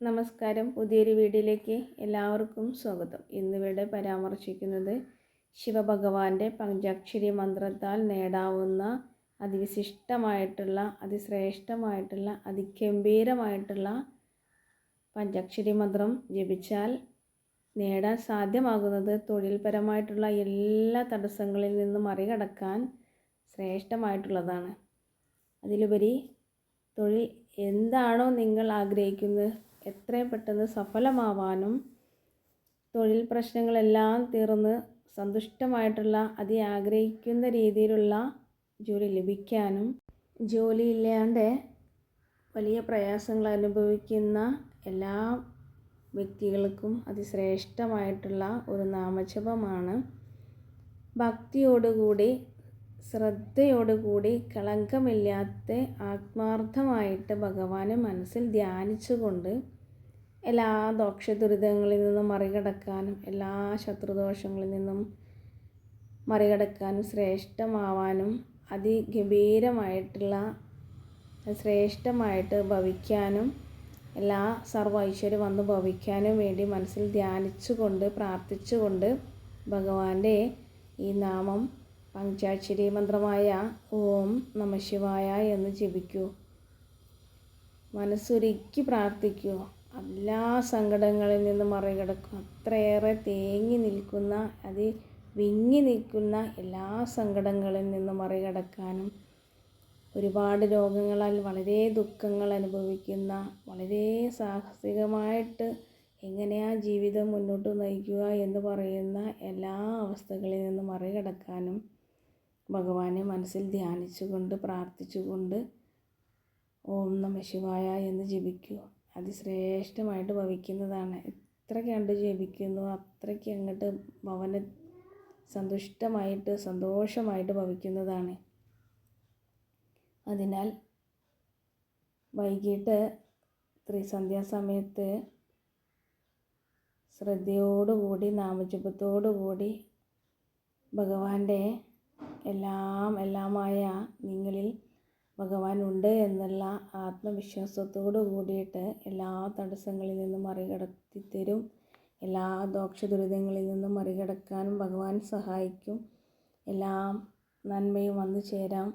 നമസ്കാരം. പുതിയൊരു വീഡിയോയിലേക്ക് എല്ലാവർക്കും സ്വാഗതം. ഇന്നിവിടെ പരാമർശിക്കുന്നത് ശിവഭഗവാന്റെ പഞ്ചാക്ഷരി മന്ത്രത്താൽ നേടാവുന്ന അതിവിശിഷ്ടമായിട്ടുള്ള അതിശ്രേഷ്ഠമായിട്ടുള്ള അതിഗംഭീരമായിട്ടുള്ള പഞ്ചാക്ഷരി മന്ത്രം ജപിച്ചാൽ നേടാൻ സാധ്യമാകുന്നത് തൊഴിൽപരമായിട്ടുള്ള എല്ലാ തടസ്സങ്ങളിൽ നിന്നും മറികടക്കാൻ ശ്രേഷ്ഠമായിട്ടുള്ളതാണ്. അതിലുപരി തൊഴിൽ എന്താണോ നിങ്ങൾ ആഗ്രഹിക്കുന്നത് എത്രയും പെട്ടെന്ന് സഫലമാവാനും തൊഴിൽ പ്രശ്നങ്ങളെല്ലാം തീർന്ന് സന്തുഷ്ടമായിട്ടുള്ള അതി ആഗ്രഹിക്കുന്ന രീതിയിലുള്ള ജോലി ലഭിക്കാനും ജോലിയില്ലാണ്ട് വലിയ പ്രയാസങ്ങൾ അനുഭവിക്കുന്ന എല്ലാ വ്യക്തികൾക്കും അതിശ്രേഷ്ഠമായിട്ടുള്ള ഒരു നാമജപമാണ്. ഭക്തിയോടുകൂടി ശ്രദ്ധയോടുകൂടി കളങ്കമില്ലാത്ത ആത്മാർത്ഥമായിട്ട് ഭഗവാനെ മനസ്സിൽ ധ്യാനിച്ചുകൊണ്ട് എല്ലാ ദോഷ ദുരിതങ്ങളിൽ നിന്നും മറികടക്കാനും എല്ലാ ശത്രുദോഷങ്ങളിൽ നിന്നും മറികടക്കാനും ശ്രേഷ്ഠമാവാനും അതിഗംഭീരമായിട്ടുള്ള ശ്രേഷ്ഠമായിട്ട് ഭവിക്കാനും എല്ലാ സർവ ഐശ്വര്യം വന്ന് ഭവിക്കാനും വേണ്ടി മനസ്സിൽ ധ്യാനിച്ചുകൊണ്ട് പ്രാർത്ഥിച്ചുകൊണ്ട് ഭഗവാന്റെ ഈ നാമം പഞ്ചാക്ഷരി മന്ത്രമായ ഓം നമ ശിവായ എന്ന് ജപിക്കൂ. മനസ്സൊരുക്കി പ്രാർത്ഥിക്കൂ. എല്ലാ സങ്കടങ്ങളിൽ നിന്ന് മറികടക്കും. അത്രയേറെ തേങ്ങി നിൽക്കുന്ന അത് വിങ്ങി നിൽക്കുന്ന എല്ലാ സങ്കടങ്ങളിൽ നിന്ന് മറികടക്കാനും ഒരുപാട് രോഗങ്ങളാൽ വളരെ ദുഃഖങ്ങൾ അനുഭവിക്കുന്ന വളരെ സാഹസികമായിട്ട് എങ്ങനെയാ ജീവിതം മുന്നോട്ട് നയിക്കുക എന്ന് പറയുന്ന എല്ലാ അവസ്ഥകളിൽ നിന്ന് മറികടക്കാനും ഭഗവാനെ മനസ്സിൽ ധ്യാനിച്ചുകൊണ്ട് പ്രാർത്ഥിച്ചുകൊണ്ട് ഓം നമ ശിവായ എന്ന് ജപിക്കൂ അതിശ്രേഷ്ഠമായിട്ട് ഭവിക്കുന്നതാണ്. എത്ര കണ്ട് ജപിക്കുന്നു അത്രയ്ക്ക് അങ്ങോട്ട് ഭവന സന്തുഷ്ടമായിട്ട് സന്തോഷമായിട്ട് ഭവിക്കുന്നതാണ്. അതിനാൽ വൈകിട്ട് ത്രിസന്ധ്യാസമയത്ത് ശ്രദ്ധയോടുകൂടി നാമജപത്തോടുകൂടി ഭഗവാന്റെ എല്ലാം എല്ലാമായ നിങ്ങളിൽ ഭഗവാൻ ഉണ്ട് എന്നുള്ള ആത്മവിശ്വാസത്തോടു കൂടിയിട്ട് എല്ലാ തടസ്സങ്ങളിൽ നിന്നും മറികടത്തി തരും എല്ലാ ദോഷദുരിതങ്ങളിൽ നിന്നും മറികടക്കാനും ഭഗവാൻ സഹായിക്കും. എല്ലാം നന്മയും വന്നു ചേരാം.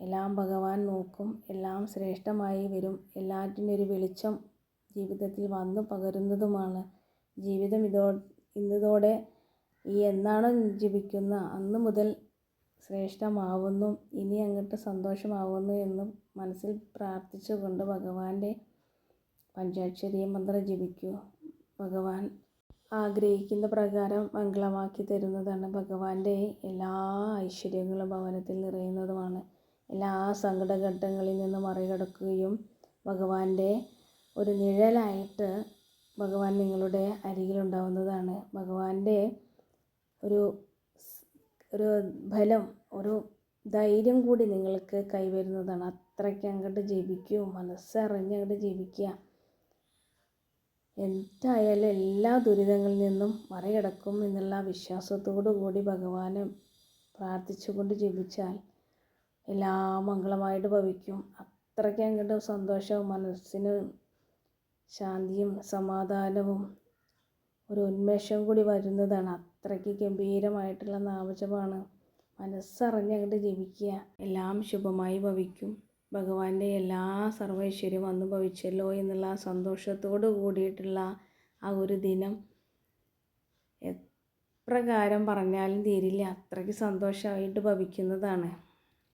എല്ലാം ഭഗവാൻ നോക്കും. എല്ലാം ശ്രേഷ്ഠമായി വരും. എല്ലാറ്റിന്റെ ഒരു വെളിച്ചം ജീവിതത്തിൽ വന്നു പകരുന്നതുമാണ്. ജീവിതം ഇതോ ഇന്നതോടെ ഈ എന്നാണോ ജപിക്കുന്ന അന്ന് മുതൽ ശ്രേഷ്ഠമാവുന്നു ഇനി അങ്ങോട്ട് സന്തോഷമാവുന്നു എന്ന് മനസ്സിൽ പ്രാർത്ഥിച്ചുകൊണ്ട് ഭഗവാന്റെ പഞ്ചാക്ഷരി മന്ത്രം ജപിക്കൂ. ഭഗവാൻ ആഗ്രഹിക്കുന്ന പ്രകാരം മംഗളമാക്കി തരുന്നതാണ്. ഭഗവാന്റെ എല്ലാ ഐശ്വര്യങ്ങളും ഭവനത്തിൽ നിറയുന്നതുമാണ്. എല്ലാ സങ്കടഘട്ടങ്ങളിൽ നിന്ന് മറികടക്കുകയും ഭഗവാന്റെ ഒരു നിഴലായിട്ട് ഭഗവാൻ നിങ്ങളുടെ അരികിലുണ്ടാവുന്നതാണ്. ഭഗവാന്റെ ഒരു ഒരു ബലം ഒരു ധൈര്യം കൂടി നിങ്ങൾക്ക് കൈവരുന്നതാണ്. അത്രയ്ക്ക് അങ്ങോട്ട് ജപിക്കൂ മനസ്സറിഞ്ഞ് അങ്ങോട്ട് എന്തായാലും എല്ലാ ദുരിതങ്ങളിൽ നിന്നും മറികടക്കും എന്നുള്ള വിശ്വാസത്തോടു കൂടി ഭഗവാനെ പ്രാർത്ഥിച്ചുകൊണ്ട് ജീവിച്ചാൽ എല്ലാ മംഗളമായിട്ട് ഭവിക്കും. അത്രയ്ക്ക് അങ്ങോട്ട് സന്തോഷവും മനസ്സിന് ശാന്തിയും സമാധാനവും ഒരു ഉന്മേഷം കൂടി വരുന്നതാണ്. അത്രയ്ക്ക് ഗംഭീരമായിട്ടുള്ള നാമജപമാണ്. മനസ്സറിഞ്ഞങ്ങോട്ട് ജപിക്കുക. എല്ലാം ശുഭമായി ഭവിക്കും. ഭഗവാന്റെ എല്ലാ സർവൈശ്വര്യം വന്നു ഭവിച്ചല്ലോ എന്നുള്ള സന്തോഷത്തോട് കൂടിയിട്ടുള്ള ആ ഒരു ദിനം എപ്രകാരം പറഞ്ഞാലും തീരില്ല. അത്രയ്ക്ക് സന്തോഷമായിട്ട് ഭവിക്കുന്നതാണ്.